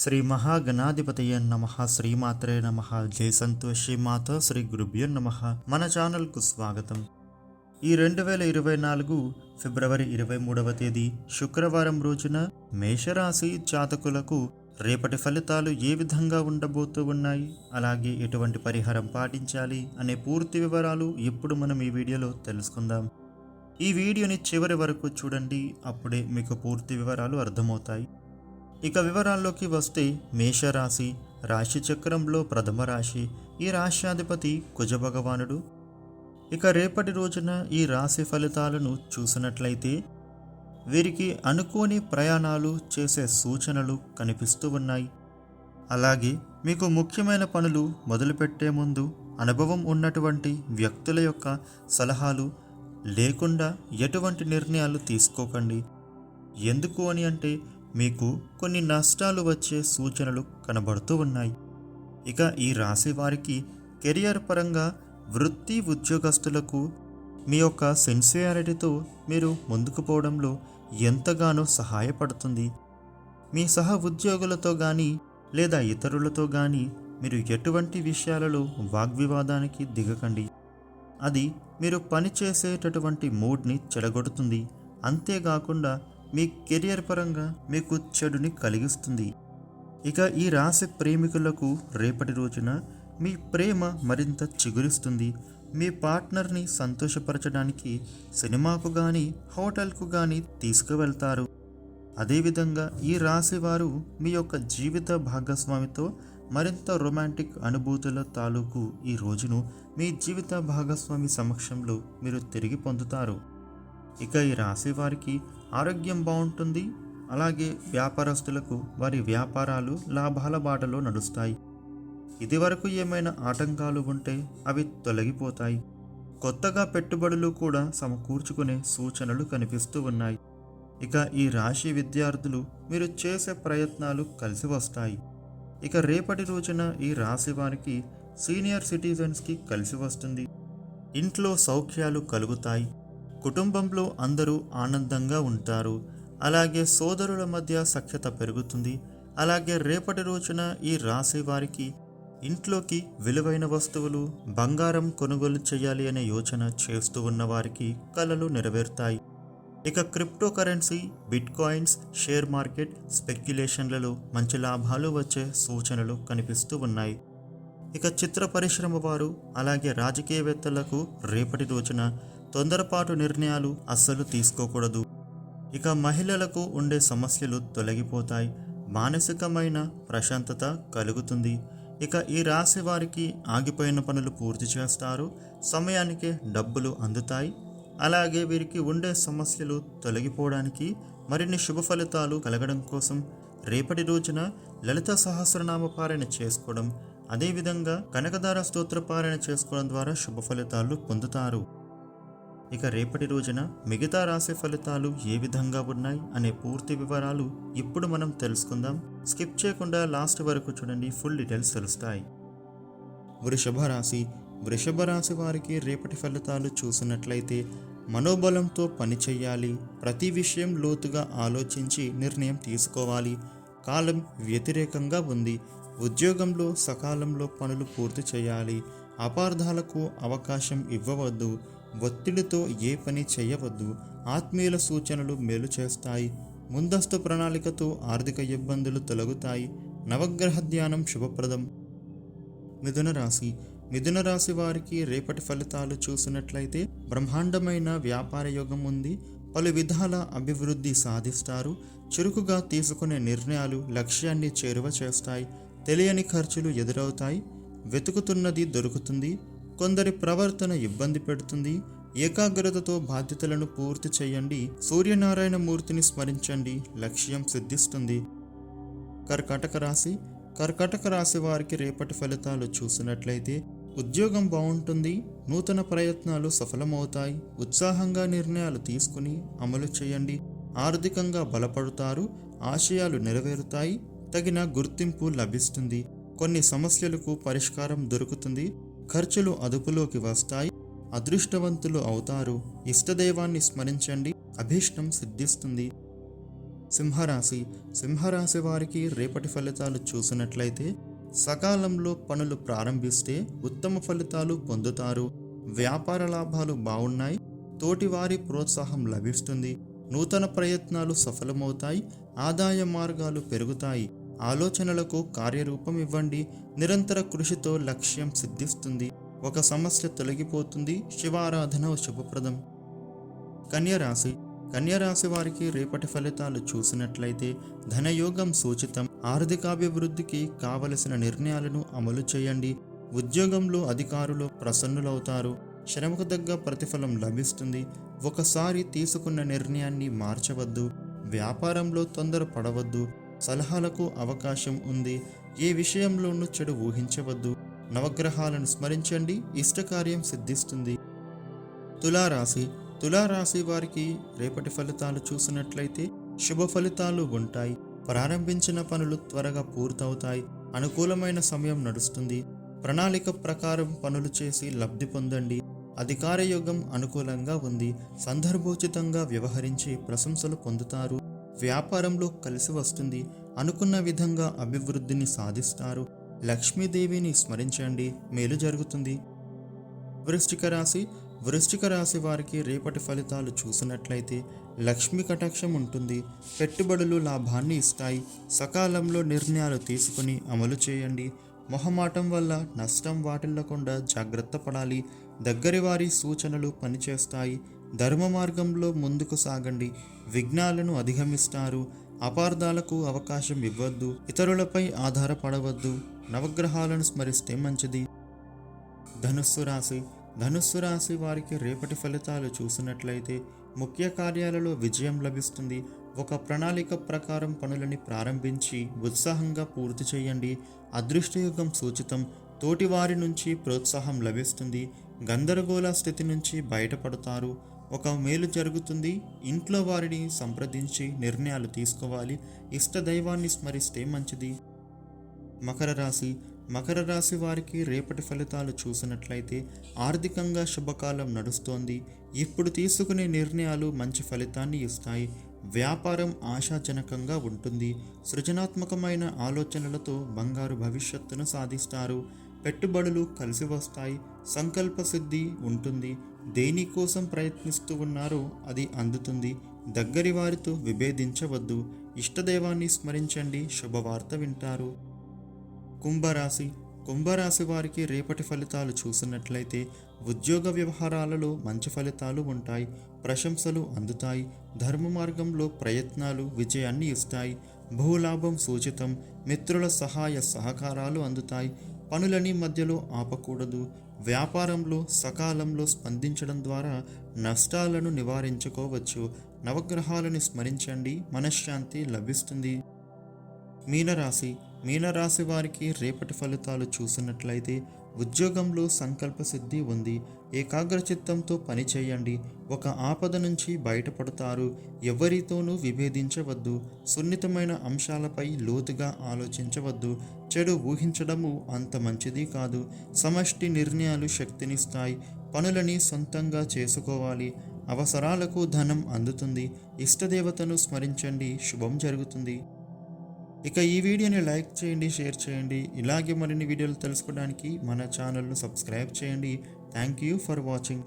శ్రీ మహాగణాధిపతయ నమ శ్రీమాత్రే నమ జయ సంతోషి మాత శ్రీ గురుభ్యో నమ. మన ఛానల్కు స్వాగతం. ఈ రెండు వేల ఇరవై నాలుగు ఫిబ్రవరి ఇరవై మూడవ తేదీ శుక్రవారం రోజున మేషరాశి జాతకులకు రేపటి ఫలితాలు ఏ విధంగా ఉండబోతూ ఉన్నాయి? అలాగే ఎటువంటి పరిహారం పాటించాలి అనే పూర్తి వివరాలు ఇప్పుడు మనం ఈ వీడియోలో తెలుసుకుందాం. ఈ వీడియోని చివరి వరకు చూడండి అప్పుడే మీకు పూర్తి వివరాలు అర్థమవుతాయి. ఇక వివరాల్లోకి వస్తే మేషరాశి రాశి చక్రంలో ప్రథమ రాశి ఈ రాశ్యాధిపతి కుజ భగవానుడు ఇక రేపటి రోజున ఈ రాశి ఫలితాలను చూసినట్లయితే వీరికి అనుకోని ప్రయాణాలు చేసే సూచనలు కనిపిస్తూ ఉన్నాయి. అలాగే మీకు ముఖ్యమైన పనులు మొదలుపెట్టే ముందు అనుభవం ఉన్నటువంటి వ్యక్తుల యొక్క సలహాలు లేకుండా ఎటువంటి నిర్ణయాలు తీసుకోకండి. ఎందుకు అని అంటే మీకు కొన్ని నష్టాలు వచ్చే సూచనలు కనబడుతూ ఉన్నాయి. ఇక ఈ రాశి వారికి కెరియర్ పరంగా వృత్తి ఉద్యోగస్తులకు మీ యొక్క సిన్సియారిటీతో మీరు ముందుకు పోవడంలో ఎంతగానో సహాయపడుతుంది. మీ సహ ఉద్యోగులతో కానీ లేదా ఇతరులతో కానీ మీరు ఎటువంటి విషయాలలో వాగ్వివాదానికి దిగకండి. అది మీరు పనిచేసేటటువంటి మూడ్ని చెడగొడుతుంది. అంతేకాకుండా మీ కెరియర్ పరంగా మీకు చెడుని కలిగిస్తుంది. ఇక ఈ రాశి ప్రేమికులకు రేపటి రోజున మీ ప్రేమ మరింత చిగురిస్తుంది. మీ పార్ట్నర్ని సంతోషపరచడానికి సినిమాకు కానీ హోటల్కు కానీ తీసుకువెళ్తారు. అదేవిధంగా ఈ రాశి వారు మీ యొక్క జీవిత భాగస్వామితో మరింత రొమాంటిక్ అనుభూతుల తాలూకు ఈ రోజును మీ జీవిత భాగస్వామి సమక్షంలో మీరు తిరిగి పొందుతారు. ఇక ఈ రాశి వారికి ఆరోగ్యం బాగుంటుంది. అలాగే వ్యాపారస్తులకు వారి వ్యాపారాలు లాభాల బాటలో నడుస్తాయి. ఇదివరకు ఏమైనా ఆటంకాలు ఉంటే అవి తొలగిపోతాయి. కొత్తగా పెట్టుబడులు కూడా సమకూర్చుకునే సూచనలు కనిపిస్తూ ఉన్నాయి. ఇక ఈ రాశి విద్యార్థులు మీరు చేసే ప్రయత్నాలు కలిసి వస్తాయి. ఇక రేపటి రోజున ఈ రాశి వారికి సీనియర్ సిటిజన్స్కి కలిసి వస్తుంది. ఇంట్లో సౌఖ్యాలు కలుగుతాయి. కుటుంబంలో అందరూ ఆనందంగా ఉంటారు. అలాగే సోదరుల మధ్య సఖ్యత పెరుగుతుంది. అలాగే రేపటి రోజున ఈ రాశి వారికి ఇంట్లోకి విలువైన వస్తువులు బంగారం కొనుగోలు చేయాలి అనే యోచన చేస్తూ ఉన్న వారికి కలలు నెరవేరుతాయి. ఇక cryptocurrency bitcoins share market స్పెక్యులేషన్లలో మంచి లాభాలు వచ్చే సూచనలు కనిపిస్తూ ఉన్నాయి. ఇక చిత్ర పరిశ్రమ వారు అలాగే రాజకీయవేత్తలకు రేపటి రోజున తొందరపాటు నిర్ణయాలు అస్సలు తీసుకోకూడదు. ఇక మహిళలకు ఉండే సమస్యలు తొలగిపోతాయి. మానసికమైన ప్రశాంతత కలుగుతుంది. ఇక ఈ రాశి వారికి ఆగిపోయిన పనులు పూర్తి చేస్తారు. సమయానికి డబ్బులు అందుతాయి. అలాగే వీరికి ఉండే సమస్యలు తొలగిపోవడానికి మరిన్ని శుభ ఫలితాలు కలగడం కోసం రేపటి రోజున లలిత సహస్రనామ పారాయణ చేసుకోవడం అదేవిధంగా కనకదార స్తోత్ర పారాయణ చేసుకోవడం ద్వారా శుభ ఫలితాలు పొందుతారు. ఇక రేపటి రోజున మిగతా రాశి ఫలితాలు ఏ విధంగా ఉన్నాయి అనే పూర్తి వివరాలు ఇప్పుడు మనం తెలుసుకుందాం. స్కిప్ చేయకుండా లాస్ట్ వరకు చూడండి ఫుల్ డీటెయిల్స్ తెలుస్తాయి. వృషభ రాశి. వృషభ రాశి వారికి రేపటి ఫలితాలు చూసినట్లయితే మనోబలంతో పని చేయాలి ప్రతి విషయం లోతుగా ఆలోచించి నిర్ణయం తీసుకోవాలి. కాలం వ్యతిరేకంగా ఉంది. ఉద్యోగంలో సకాలంలో పనులు పూర్తి చేయాలి అపార్థాలకు అవకాశం ఇవ్వవద్దు ఒత్తిడితో ఏ పని చేయవద్దు ఆత్మీయుల సూచనలు మేలు చేస్తాయి ముందస్తు ప్రణాళికతో ఆర్థిక ఇబ్బందులు తొలగుతాయి నవగ్రహ ధ్యానం శుభప్రదం. మిథున రాశి మిథున రాశి వారికి రేపటి ఫలితాలు చూసినట్లయితే బ్రహ్మాండమైన వ్యాపార యోగం ఉంది పలు విధాల అభివృద్ధి సాధిస్తారు చురుకుగా తీసుకునే నిర్ణయాలు లక్ష్యాన్ని చేరువ చేస్తాయి తెలియని ఖర్చులు ఎదురవుతాయి వెతుకుతున్నది దొరుకుతుంది కొందరి ప్రవర్తన ఇబ్బంది పెడుతుంది. ఏకాగ్రతతో బాధ్యతలను పూర్తి చేయండి. సూర్యనారాయణ మూర్తిని స్మరించండి. లక్ష్యం సిద్ధిస్తుంది. కర్కాటక రాశి. కర్కాటక రాశి వారికి రేపటి ఫలితాలు చూసినట్లయితే ఉద్యోగం బాగుంటుంది. నూతన ప్రయత్నాలు సఫలమవుతాయి. ఉత్సాహంగా నిర్ణయాలు తీసుకుని అమలు చేయండి. ఆర్థికంగా బలపడతారు. ఆశయాలు నెరవేరుతాయి. తగిన గుర్తింపు లభిస్తుంది. కొన్ని సమస్యలకు పరిష్కారం దొరుకుతుంది. ఖర్చులు అదుపులోకి వస్తాయి. అదృష్టవంతులు అవుతారు. ఇష్టదైవాన్ని స్మరించండి. అభీష్టం సిద్ధిస్తుంది. సింహరాశి. సింహరాశి వారికి రేపటి ఫలితాలు చూసినట్లయితే సకాలంలో పనులు ప్రారంభిస్తే ఉత్తమ ఫలితాలు పొందుతారు. వ్యాపార లాభాలు బాగున్నాయి. తోటివారి ప్రోత్సాహం లభిస్తుంది. నూతన ప్రయత్నాలు సఫలమవుతాయి. ఆదాయ మార్గాలు పెరుగుతాయి. ఆలోచనలకు కార్యరూపం ఇవ్వండి. నిరంతర కృషితో లక్ష్యం సిద్ధిస్తుంది. ఒక సమస్య తొలగిపోతుంది. శివారాధన శుభప్రదం. కన్యరాశి. కన్యరాశి వారికి రేపటి ఫలితాలు చూసినట్లయితే ధనయోగం సూచితం. ఆర్థికాభివృద్ధికి కావలసిన నిర్ణయాలను అమలు చేయండి. ఉద్యోగంలో అధికారులు ప్రసన్నులవుతారు. శ్రమకు తగ్గ ప్రతిఫలం లభిస్తుంది. ఒకసారి తీసుకున్న నిర్ణయాన్ని మార్చవద్దు. వ్యాపారంలో తొందర పడవద్దు సలహాలకు అవకాశం ఉంది. ఏ విషయంలోనూ చెడు ఊహించవద్దు. నవగ్రహాలను స్మరించండి. ఇష్టకార్యం సిద్ధిస్తుంది. తులారాశి. తులారాశి వారికి రేపటి ఫలితాలు చూసినట్లయితే శుభ ఫలితాలు ఉంటాయి. ప్రారంభించిన పనులు త్వరగా పూర్తవుతాయి. అనుకూలమైన సమయం నడుస్తుంది. ప్రణాళిక ప్రకారం పనులు చేసి లబ్ధి పొందండి. అధికార యోగం అనుకూలంగా ఉంది. సందర్భోచితంగా వ్యవహరించి ప్రశంసలు పొందుతారు. వ్యాపారంలో కలిసి వస్తుంది అనుకున్న విధంగా అభివృద్ధిని సాధిస్తారు. లక్ష్మీదేవిని స్మరించండి. మేలు జరుగుతుంది. వృష్టిక రాశి వృష్టిక రాశి వారికి రేపటి ఫలితాలు చూసినట్లయితే లక్ష్మీ కటాక్షం ఉంటుంది. పెట్టుబడులు లాభాన్ని ఇస్తాయి. సకాలంలో నిర్ణయాలు తీసుకుని అమలు చేయండి. మొహమాటం వల్ల నష్టం వాటిల్లకుండా జాగ్రత్త పడాలి. దగ్గరి వారి సూచనలు పనిచేస్తాయి. ధర్మ మార్గంలో ముందుకు సాగండి. విఘ్నాలను అధిగమిస్తారు. అపార్థాలకు అవకాశం ఇవ్వద్దు. ఇతరులపై ఆధారపడవద్దు. నవగ్రహాలను స్మరిస్తే మంచిది. ధనుస్సు రాశి. ధనుస్సు రాశి వారికి రేపటి ఫలితాలు చూసినట్లయితే ముఖ్య కార్యాలలో విజయం లభిస్తుంది. ఒక ప్రణాళిక ప్రకారం పనులని ప్రారంభించి ఉత్సాహంగా పూర్తి చేయండి. అదృష్టయుగం సూచితం. తోటివారి నుంచి ప్రోత్సాహం లభిస్తుంది. గందరగోళ స్థితి నుంచి బయటపడతారు. ఒక మేలు జరుగుతుంది. ఇంట్లో వారిని సంప్రదించి నిర్ణయాలు తీసుకోవాలి. ఇష్ట దైవాన్ని స్మరిస్తే మంచిది. మకర రాశి. మకర రాశి వారికి రేపటి ఫలితాలు చూసినట్లయితే ఆర్థికంగా శుభకాలం నడుస్తోంది. ఇప్పుడు తీసుకునే నిర్ణయాలు మంచి ఫలితాన్ని ఇస్తాయి. వ్యాపారం ఆశాజనకంగా ఉంటుంది. సృజనాత్మకమైన ఆలోచనలతో బంగారు భవిష్యత్తును సాధిస్తారు. పెట్టుబడులు కలిసి వస్తాయి సంకల్ప సిద్ధి ఉంటుంది. దేనికోసం ప్రయత్నిస్తూ ఉన్నారో అది అందుతుంది. దగ్గరి వారితో విభేదించవద్దు. ఇష్టదైవాన్ని స్మరించండి. శుభవార్త వింటారు. కుంభరాశి. కుంభరాశి వారికి రేపటి ఫలితాలు చూసినట్లయితే ఉద్యోగ వ్యవహారాలలో మంచి ఫలితాలు ఉంటాయి. ప్రశంసలు అందుతాయి. ధర్మ మార్గంలో ప్రయత్నాలు విజయాన్ని ఇస్తాయి. భూలాభం సూచితం. మిత్రుల సహాయ సహకారాలు అందుతాయి. పనులని మధ్యలో ఆపకూడదు. వ్యాపారంలో సకాలంలో స్పందించడం ద్వారా నష్టాలను నివారించుకోవచ్చు. నవగ్రహాలను స్మరించండి. మనశ్శాంతి లభిస్తుంది. మీనరాశి. మీనరాశి వారికి రేపటి ఫలితాలు చూసినట్లయితే ఉద్యోగంలో సంకల్ప సిద్ధి ఉంది. ఏకాగ్రచిత్తంతో పని చేయండి. ఒక ఆపద నుంచి బయటపడతారు. ఎవరితోనూ విభేదించవద్దు. సున్నితమైన అంశాలపై లోతుగా ఆలోచించవద్దు. చెడు ఊహించడము అంత మంచిది కాదు. సమష్టి నిర్ణయాలు శక్తినిస్తాయి. పనులని సొంతంగా చేసుకోవాలి. అవసరాలకు ధనం అందుతుంది. ఇష్టదేవతను స్మరించండి. శుభం జరుగుతుంది. ఇక ఈ వీడియోని లైక్ చేయండి షేర్ చేయండి. ఇలాగే మరిన్ని వీడియోలు తెలుసుకోవడానికి మన ఛానల్ను సబ్స్క్రైబ్ చేయండి. Thank you for watching.